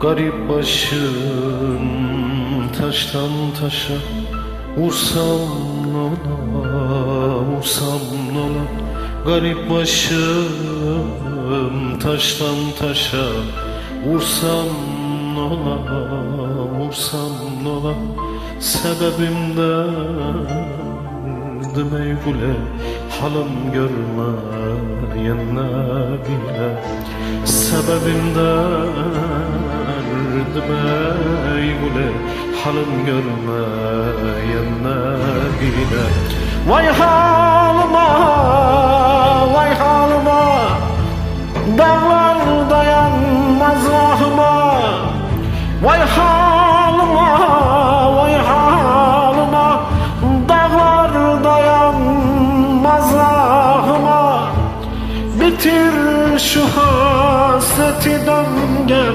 Garip başım taştan taşa Vursam nola, vursam nola Garip başım taştan taşa Vursam nola, vursam nola Sebebimden meygule Halım görmeyenle bile Sebebimden meygule Halım görmeyenle bile. Vay halıma, vay halıma Dağlar dayanmaz ahıma. Vay halıma, vay halıma Dağlar dayanmaz ahıma. Bitir şu hasreti dön gel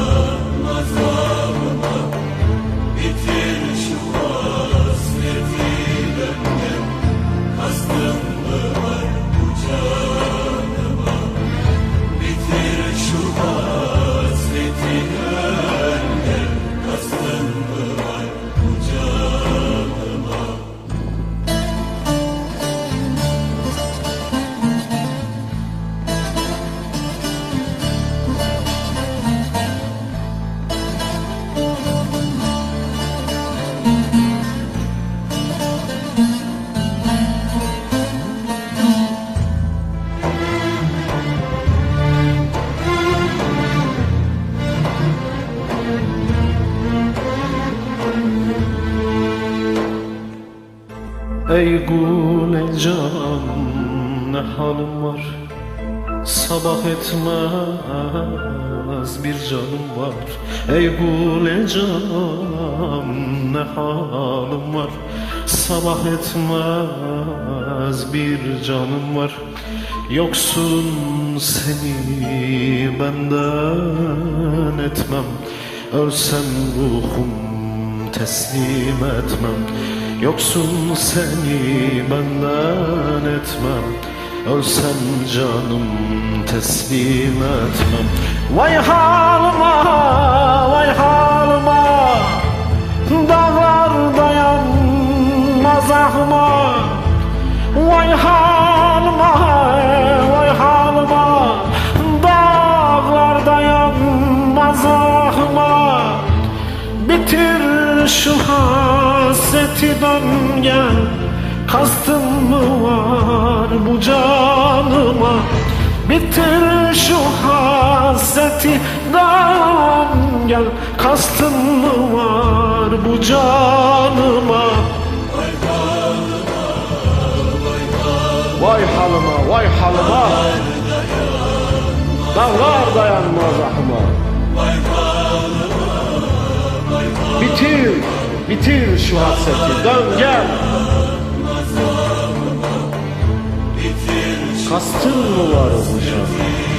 Ey gule can ne halim var? Sabah etmez bir canım var. Ey gule can ne halim var? Sabah etmez bir canım var. Yoksun seni benden etmem. Ölsem ruhum teslim etmem Yoksun seni benden etmem Ölsem canım teslim etmem. Vay halıma, vay halıma. Dağlar dayanmaz ahıma. Vay halıma, vay halıma. Dağlar dayanmaz ahıma. Bitir şu hasreti dön gel. Kastın mı var bu canıma? Bitir şu hasreti dön gel. Kastın mı var bu canıma? Vay halıma, vay halıma. Dağlar dayanmaz ahıma Bitir, bitir şu hasreti dön gel Kastın mı var bu can?